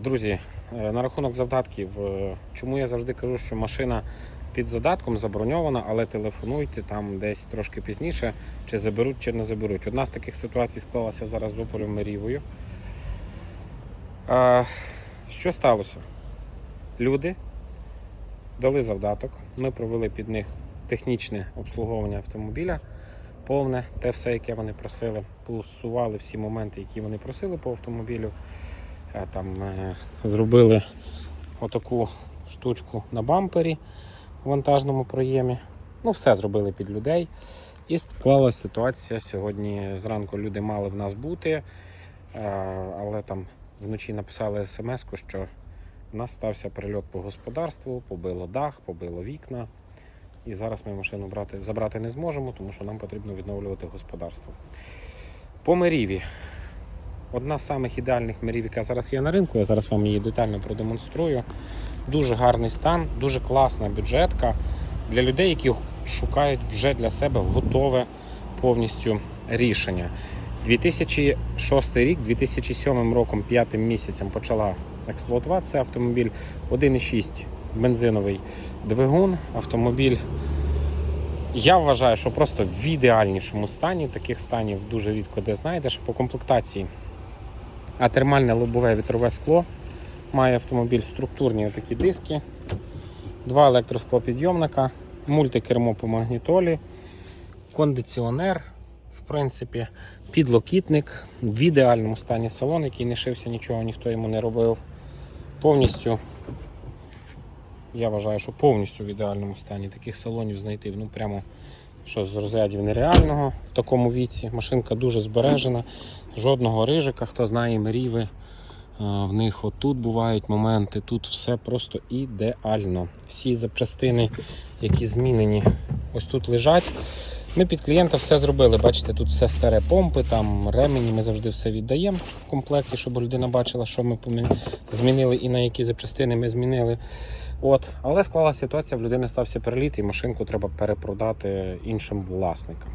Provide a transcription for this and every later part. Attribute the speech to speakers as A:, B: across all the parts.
A: Друзі, е, на рахунок завдатків, е, чому я завжди кажу, що машина під задатком заброньована, але телефонуйте там десь трошки пізніше, чи заберуть, чи не заберуть. Одна з таких ситуацій склалася зараз з Ополем Мерівою. Що сталося? Люди дали завдаток, ми провели під них технічне обслуговування автомобіля, повне, те все, яке вони просили, посували всі моменти, які вони просили по автомобілю. Е, Там е, зробили отаку штучку на бампері в вантажному проємі. Ну, все зробили під людей. І склалася ситуація. Сьогодні зранку люди мали в нас бути, е, але там вночі написали смс, що в нас стався прильот по господарству, побило дах, побило вікна. І зараз ми машину брати, забрати не зможемо, тому що нам потрібно відновлювати господарство. По меріві. Одна з самих ідеальних мерів, яка зараз є на ринку, я зараз вам її детально продемонструю. Дуже гарний стан, дуже класна бюджетка для людей, які шукають вже для себе готове повністю рішення. 2006 рік, 2007 роком, п'ятим місяцем почала експлуатуватися автомобіль 1,6 бензиновий двигун. Автомобіль я вважаю, що просто в ідеальнішому стані. Таких станів дуже рідко де знайдеш. По комплектації а термальне лобове вітрове скло. Має автомобіль структурні такі диски, два електросклопідйомника, мультикермо по магнітолі, кондиціонер, в принципі, підлокітник, в ідеальному стані салон, який не шився, нічого ніхто йому не робив. Повністю, я вважаю, що повністю в ідеальному стані таких салонів знайти ну прямо що з розрядів нереального в такому віці. Машинка дуже збережена, жодного рижика, хто знає меріви. е, В них отут бувають моменти, тут все просто ідеально. Всі запчастини, які змінені, ось тут лежать. Ми під клієнта все зробили. Бачите, тут все старе помпи, там ремені, ми завжди все віддаємо в комплекті, щоб людина бачила, що ми змінили і на які запчастини ми змінили. От. Але склалася ситуація, в людини стався переліт, і машинку треба перепродати іншим власникам.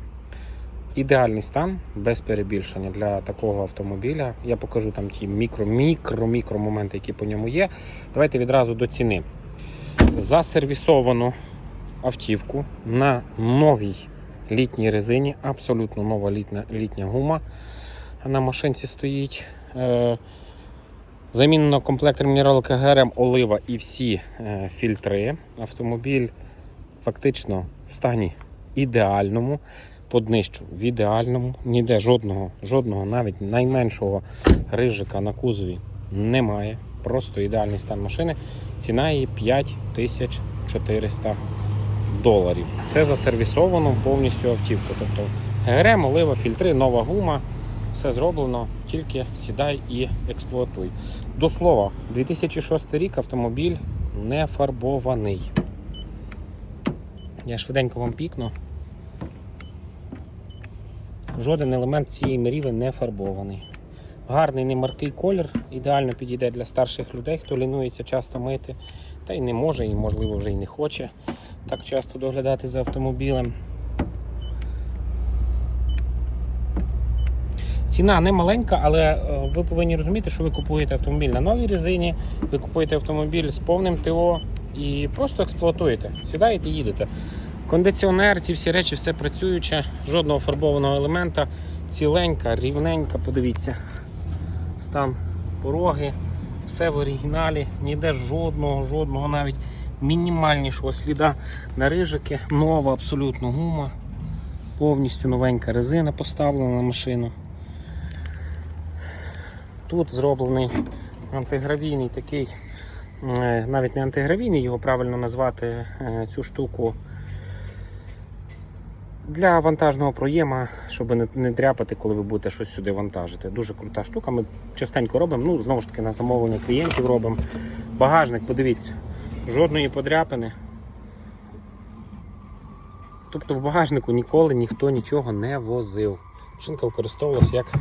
A: Ідеальний стан без перебільшення для такого автомобіля. Я покажу там ті мікро-мікро-мікро моменти, які по ньому є. Давайте відразу до ціни. Засервісовану автівку на новій літній резині, абсолютно нова літня, літня гума на машинці стоїть. Замінено комплектор мінералки ГРМ Олива і всі е, фільтри. Автомобіль фактично в стані ідеальному, по днищу в ідеальному, ніде жодного, жодного, навіть найменшого рижика на кузові немає. Просто ідеальний стан машини. Ціна її 5400 доларів. Це засервісовано повністю автівку. Тобто ГРМ, олива, фільтри, нова гума. Все зроблено, тільки сідай і експлуатуй. До слова, 2006 рік автомобіль не фарбований. Я швиденько вам пікну. Жоден елемент цієї меріви не фарбований. Гарний немаркий колір, ідеально підійде для старших людей, хто лінується часто мити, та й не може, і можливо вже й не хоче так часто доглядати за автомобілем. Ціна не маленька, але е, ви повинні розуміти, що ви купуєте автомобіль на новій резині, ви купуєте автомобіль з повним ТО і просто експлуатуєте. Сідаєте, їдете. Кондиціонер, ці всі речі, все працююче, жодного фарбованого елемента, ціленька, рівненька, подивіться. Стан пороги, все в оригіналі, ніде жодного, жодного навіть мінімальнішого сліда на рижики. Нова абсолютно гума, повністю новенька резина поставлена на машину. Тут зроблений антигравійний такий, е, навіть не антигравійний, його правильно назвати е, цю штуку для вантажного проєма, щоб не, дряпати, коли ви будете щось сюди вантажити. Дуже крута штука. Ми частенько робимо, ну знову ж таки на замовлення клієнтів робимо. Багажник, подивіться, жодної подряпини. Тобто в багажнику ніколи ніхто нічого не возив. Машинка використовувалася як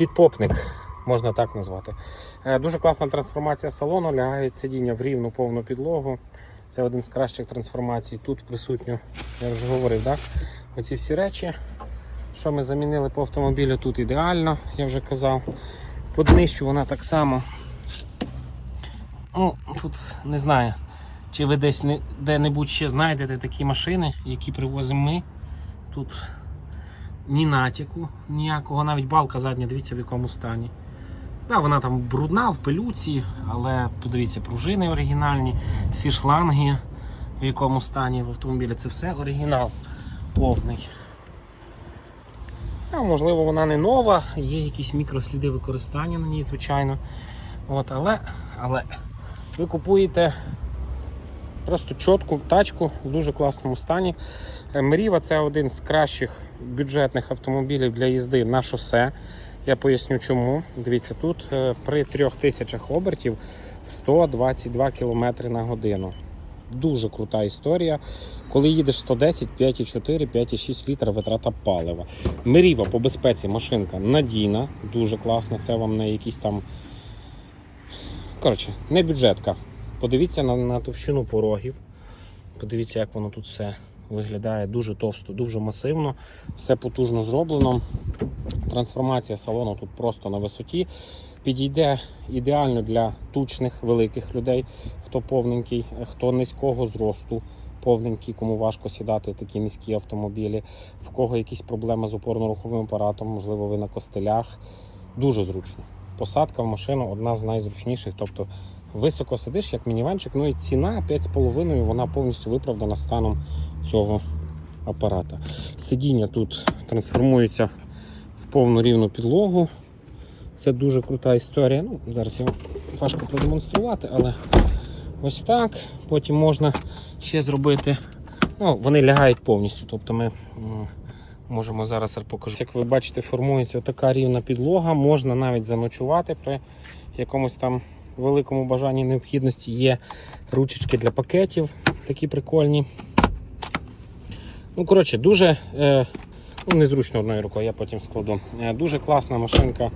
A: підпопник, можна так назвати. Е, Дуже класна трансформація салону, лягають сидіння в рівну повну підлогу. Це один з кращих трансформацій. Тут присутньо, я вже говорив, так? оці всі речі, що ми замінили по автомобілю, тут ідеально, я вже казав. По днищу вона так само. Ну, тут не знаю, чи ви десь де-небудь ще знайдете такі машини, які привозимо ми. Тут ні натяку, ніякого, навіть балка задня, дивіться в якому стані. Да, вона там брудна в пилюці, але подивіться, пружини оригінальні, всі шланги в якому стані в автомобілі. Це все оригінал повний. А, можливо, вона не нова, є якісь мікросліди використання на ній, звичайно. От, але, але ви купуєте просто чітку тачку в дуже класному стані. Е, Мріва це один з кращих бюджетних автомобілів для їзди на шосе. Я поясню чому. Дивіться, тут е, при 3000 обертів 122 км на годину. Дуже крута історія. Коли їдеш 110, 5,4, 5,6 літра витрата палива. Мріва по безпеці машинка надійна, дуже класна. Це вам не якісь там. Коротше, не бюджетка. Подивіться на, на товщину порогів. Подивіться, як воно тут все виглядає дуже товсто, дуже масивно, все потужно зроблено. Трансформація салону тут просто на висоті. Підійде ідеально для тучних великих людей, хто повненький, хто низького зросту, повненький, кому важко сідати такі низькі автомобілі, в кого якісь проблеми з опорно-руховим апаратом, можливо, ви на костелях. Дуже зручно. Посадка в машину одна з найзручніших. Тобто високо сидиш, як мінівенчик, ну і ціна 5,5, вона повністю виправдана станом цього апарата. Сидіння тут трансформується в повну рівну підлогу. Це дуже крута історія. Ну, зараз я важко продемонструвати, але ось так. Потім можна ще зробити. Ну, вони лягають повністю. Тобто ми можемо зараз покажу. Як ви бачите, формується така рівна підлога. Можна навіть заночувати при якомусь там великому бажанні необхідності. Є ручечки для пакетів, такі прикольні. Ну, коротше, дуже е, ну, незручно одною рукою, я потім складу. Е, дуже класна машинка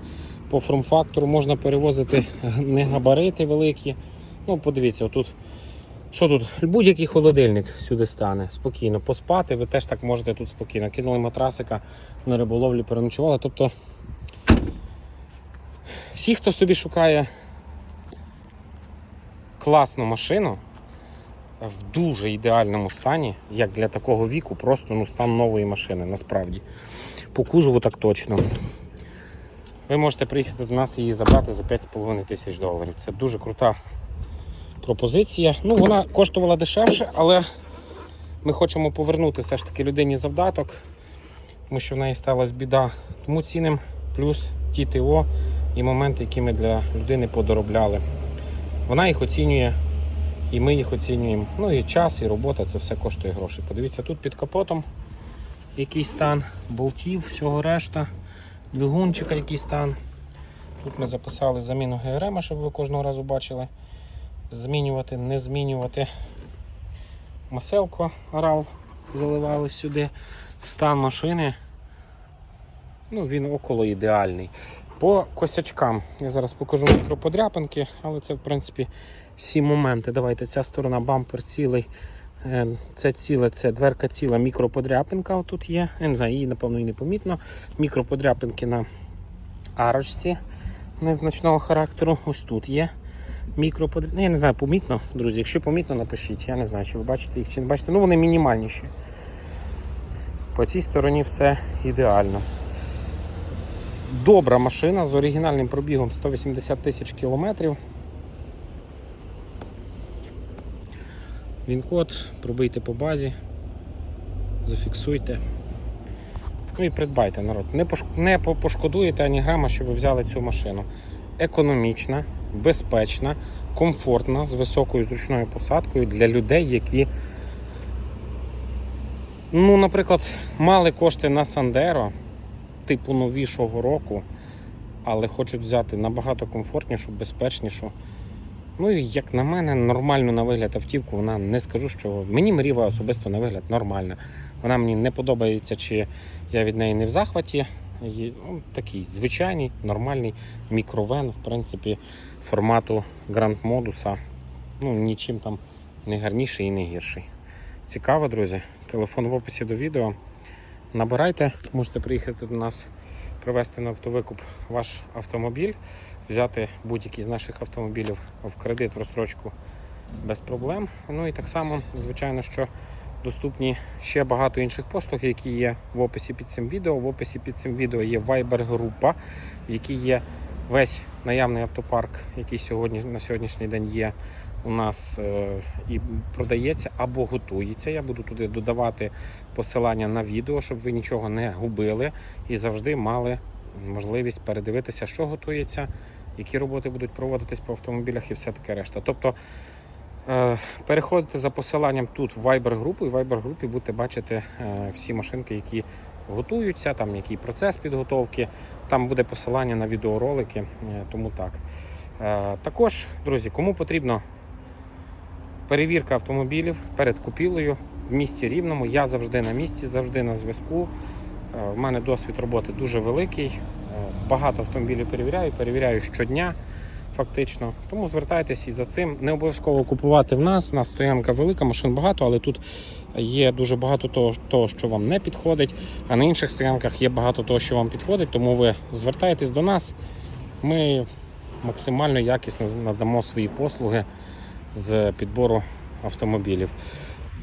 A: по форм-фактору. Можна перевозити не габарити великі. Ну, подивіться, отут. Що тут? Будь-який холодильник сюди стане спокійно. Поспати, ви теж так можете тут спокійно. Кинули матрасика на риболовлі, переночували. Тобто всі, хто собі шукає класну машину в дуже ідеальному стані, як для такого віку, просто ну, стан нової машини, насправді. По кузову так точно. Ви можете приїхати до нас і її забрати за 5,5 тисяч доларів. Це дуже крута пропозиція. Ну, вона коштувала дешевше, але ми хочемо повернути все ж таки людині завдаток, тому що в неї сталася біда. Тому ціним плюс ті ТО і моменти, які ми для людини подоробляли. Вона їх оцінює, і ми їх оцінюємо. Ну і час, і робота це все коштує грошей. Подивіться, тут під капотом який стан болтів, всього решта, двигунчика який стан. Тут ми записали заміну ГРМ, щоб ви кожного разу бачили. Змінювати, не змінювати. Маселко орал заливали сюди. Стан машини. Ну, він около ідеальний. По косячкам я зараз покажу мікроподряпинки, але це в принципі всі моменти. Давайте ця сторона бампер цілий. Е, Це ціле, це дверка ціла, мікроподряпинка тут є. Я не знаю, її напевно і не помітно. Мікроподряпинки на арочці незначного характеру. Ось тут є. Мікроподряпинки. Я не знаю, помітно, друзі. Якщо помітно, напишіть. Я не знаю, чи ви бачите їх, чи не бачите. Ну вони мінімальніші. По цій стороні все ідеально. Добра машина з оригінальним пробігом 180 тисяч кілометрів. Він код, пробийте по базі, зафіксуйте. Ну і придбайте народ. Не, пошкодуєте ані грама, що ви взяли цю машину. Економічна, безпечна, комфортна, з високою зручною посадкою для людей, які, ну, наприклад, мали кошти на Сандеро, типу новішого року, але хочуть взяти набагато комфортнішу, безпечнішу. Ну і як на мене, нормально на вигляд автівку, вона не скажу, що мені Мріва особисто на вигляд нормальна. Вона мені не подобається, чи я від неї не в захваті. Є, ну, такий звичайний, нормальний мікровен, в принципі, формату Grand Modus. Ну, нічим там не гарніший і не гірший. Цікаво, друзі. Телефон в описі до відео. Набирайте, можете приїхати до нас, привезти на автовикуп ваш автомобіль, взяти будь-який з наших автомобілів в кредит в розстрочку без проблем. Ну і так само, звичайно, що доступні ще багато інших послуг, які є в описі під цим відео. В описі під цим відео є Viber-група, в якій є весь наявний автопарк, який сьогодні, на сьогоднішній день є у нас е, і продається або готується. Я буду туди додавати посилання на відео, щоб ви нічого не губили і завжди мали можливість передивитися, що готується, які роботи будуть проводитись по автомобілях і все таке решта. Тобто е, переходите за посиланням тут в Viber групу, і в Viber групі будете бачити е, всі машинки, які готуються, там який процес підготовки. Там буде посилання на відеоролики, тому так. Також, друзі, кому потрібно перевірка автомобілів перед купівлею в місті Рівному, я завжди на місці, завжди на зв'язку. Е, В мене досвід роботи дуже великий. Е, Багато автомобілів перевіряю, перевіряю щодня. Фактично, тому звертайтесь і за цим. Не обов'язково купувати в нас. У нас стоянка велика, машин багато, але тут є дуже багато того, того, що вам не підходить. А на інших стоянках є багато того, що вам підходить. Тому ви звертайтесь до нас. Ми максимально якісно надамо свої послуги з підбору автомобілів.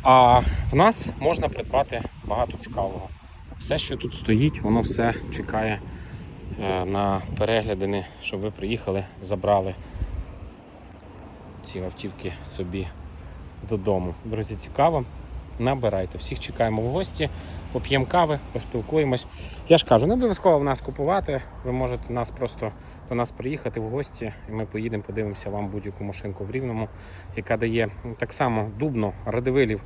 A: А в нас можна придбати багато цікавого. Все, що тут стоїть, воно все чекає е, на переглядини, щоб ви приїхали, забрали ці автівки собі додому. Друзі, цікаво. Набирайте. Всіх чекаємо в гості, поп'ємо кави, поспілкуємось. Я ж кажу, не обов'язково в нас купувати. Ви можете нас просто до нас приїхати в гості, і ми поїдемо, подивимося вам будь-яку машинку в Рівному, яка дає так само дубно, радивилів,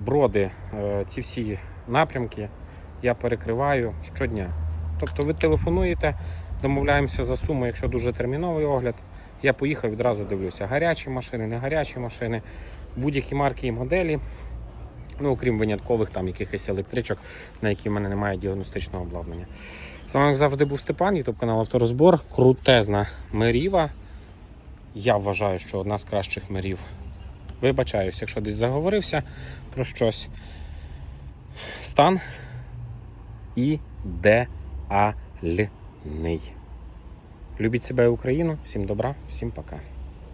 A: броди, е, ці всі напрямки я перекриваю щодня. Тобто ви телефонуєте, домовляємося за суму, якщо дуже терміновий огляд. Я поїхав відразу дивлюся. Гарячі машини, не гарячі машини, будь-які марки і моделі. Ну, окрім виняткових там якихось електричок, на які в мене немає діагностичного обладнання. З вами як завжди був Степан, ютуб канал Авторозбор. Крутезна меріва. Я вважаю, що одна з кращих мерів. Вибачаюсь, якщо десь заговорився про щось. Стан ідеальний. Любіть себе і Україну. Всім добра, всім пока.